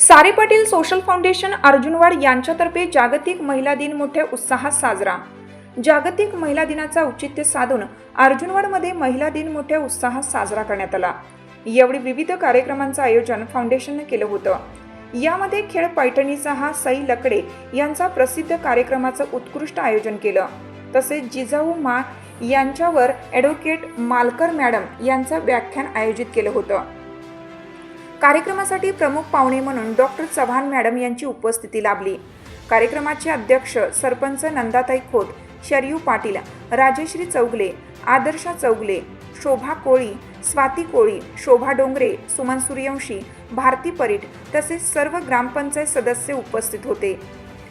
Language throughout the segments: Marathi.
सारे पाटील सोशल फाउंडेशन अर्जुनवाड यांच्यातर्फे जागतिक महिला दिन मोठ्या उत्साहात साजरा. जागतिक महिला दिनाचा औचित्य साधून अर्जुनवाडमध्ये महिला दिन मोठ्या उत्साहात साजरा करण्यात आला. यावेळी विविध कार्यक्रमांचं आयोजन फाउंडेशननं केलं होतं. यामध्ये खेळ पैठणीचा हा सई लकडे यांचा प्रसिद्ध कार्यक्रमाचं उत्कृष्ट आयोजन केलं. तसेच जिजाऊ मा यांच्यावर ॲडव्होकेट मालकर मॅडम यांचं व्याख्यान आयोजित केलं होतं. कार्यक्रमासाठी प्रमुख पाहुणे म्हणून डॉक्टर चव्हाण मॅडम यांची उपस्थिती लाभली. कार्यक्रमाचे अध्यक्ष सरपंच नंदाताई खोत शरयू पाटील राजेश्री चौगले आदर्शा चौगले शोभा कोळी स्वाती कोळी शोभा डोंगरे सुमन सूर्यवंशी भारती परीट तसेच सर्व ग्रामपंचायत सदस्य उपस्थित होते.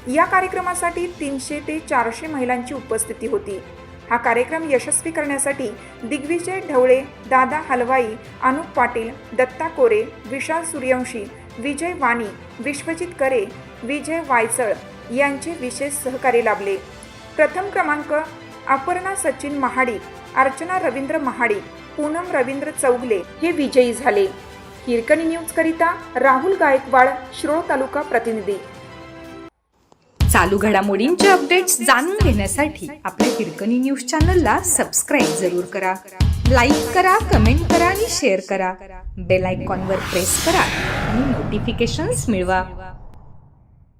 या कार्यक्रमासाठी तीनशे ते चारशे महिलांची उपस्थिती होती. हा कार्यक्रम यशस्वी करण्यासाठी दिग्विजय ढवळे दादा हलवाई अनुप पाटील दत्ता कोरे विशाल सूर्यवंशी विजय वाणी विश्वजित करे विजय वायचळ यांचे विशेष सहकार्य लाभले. प्रथम क्रमांक अपर्णा सचिन महाडिक अर्चना रवींद्र महाडिक पूनम रवींद्र चौगले हे विजयी झाले. हिरकणी न्यूजकरिता राहुल गायकवाड श्रोळ तालुका प्रतिनिधी. चालू घडामोडींचे अपडेट्स जाणून घेण्यासाठी आपल्या हिरकणी न्यूज चॅनलला सबस्क्राईब जरूर करा. लाईक करा कमेंट करा आणि शेअर करा. बेल आयकॉनवर प्रेस करा आणि नोटिफिकेशन्स मिळवा.